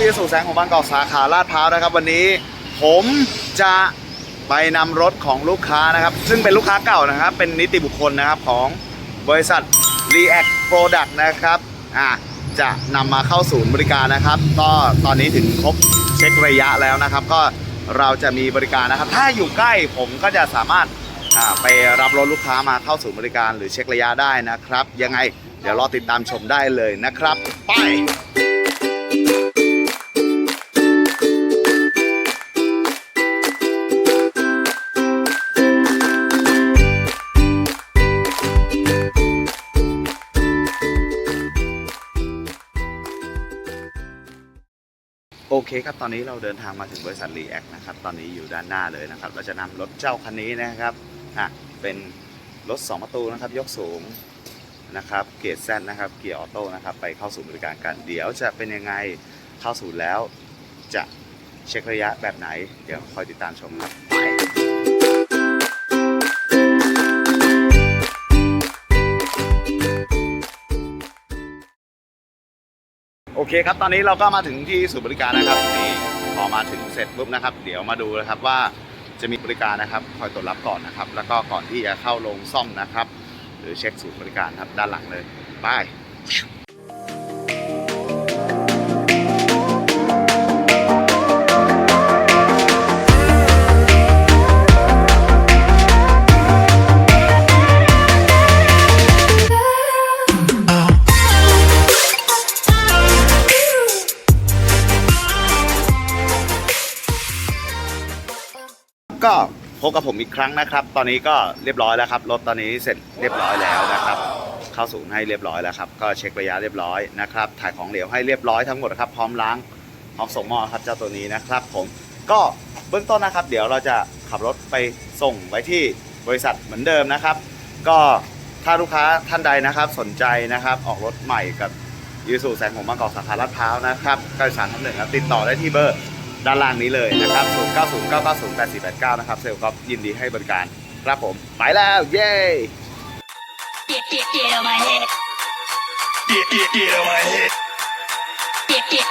อีสุแสงของบางกอกสาขาลาดพร้าวนะครับ วันนี้ผมจะไปนำรถของลูกค้านะครับ ซึ่งเป็นลูกค้าเก่านะครับ เป็นนิติบุคคลนะครับของบริษัท React Product นะครับอะจะนำมาเข้าศูนย์บริการนะครับ ก็ตอนนี้ถึงครบเช็คระยะแล้วนะครับ ก็เราจะมีบริการนะครับ ถ้าอยู่ใกล้ผมก็จะสามารถไปรับรถลูกค้ามาเข้าศูนย์บริการหรือเช็คระยะได้นะครับ ยังไงเดี๋ยวรอติดตามชมได้เลยนะครับ ไป โอเคครับ ตอนนี้เราเดินทางมาถึงบริษัท React นะครับ ตอนนี้อยู่ด้านหน้าเลยนะครับ เราจะนำรถเจ้าคันนี้นะครับอะเป็นรถ 2 ประตูนะครับ ยกสูงนะครับ เกียร์แซนะครับ เกียร์ออโต้นะครับ ไปเข้าสู่บริการกัน เดี๋ยวจะเป็นยังไง เข้าสู่แล้วจะเช็คระยะแบบไหน เดี๋ยวคอยติดตามชมครับ เคครับ ตอนนี้เราก็มาถึงที่ศูนย์บริการนะครับนี่พอมาถึงเสร็จปุ๊บนะครับ เดี๋ยวมาดูนะครับว่าจะมีบริการนะครับ คอยตรวจรับก่อนนะครับ แล้วก็ก่อนที่จะเข้าลงซ่อมนะครับ หรือเช็คศูนย์บริการครับด้านหลังเลยไป ก็พบกับผมอีกครั้งนะครับ ตอนนี้ก็เรียบร้อยแล้วครับ รถตอนนี้เสร็จเรียบร้อยแล้วนะครับ เข้าศูนย์ให้เรียบร้อยแล้วครับ ก็เช็คระยะเรียบร้อยนะครับ ถ่ายของเหลวให้เรียบร้อยทั้งหมดครับ พร้อมล้างพร้อมส่งมอบครับเจ้าตัวนี้นะครับ ผมก็เบื้องต้นนะครับ เดี๋ยวเราจะขับรถไปส่งไว้ที่บริษัทเหมือนเดิมนะครับ ก็ถ้าลูกค้าท่านใดนะครับ สนใจนะครับ ออกรถใหม่กับยูสูแสงของบางกอกสาขาลาดพร้าวนะครับ93ทับหนึ่งครับติดต่อได้ที่เบอร์ ด้านล่างนี้เลยนะครับ0 9 0 9 9 0 8 4 8 9 นะครับ เซลล์ก็ยินดีให้บริการครับผม ไปแล้ว เย้ Get, get, get on my head. Get, get, get on my head. Get, get,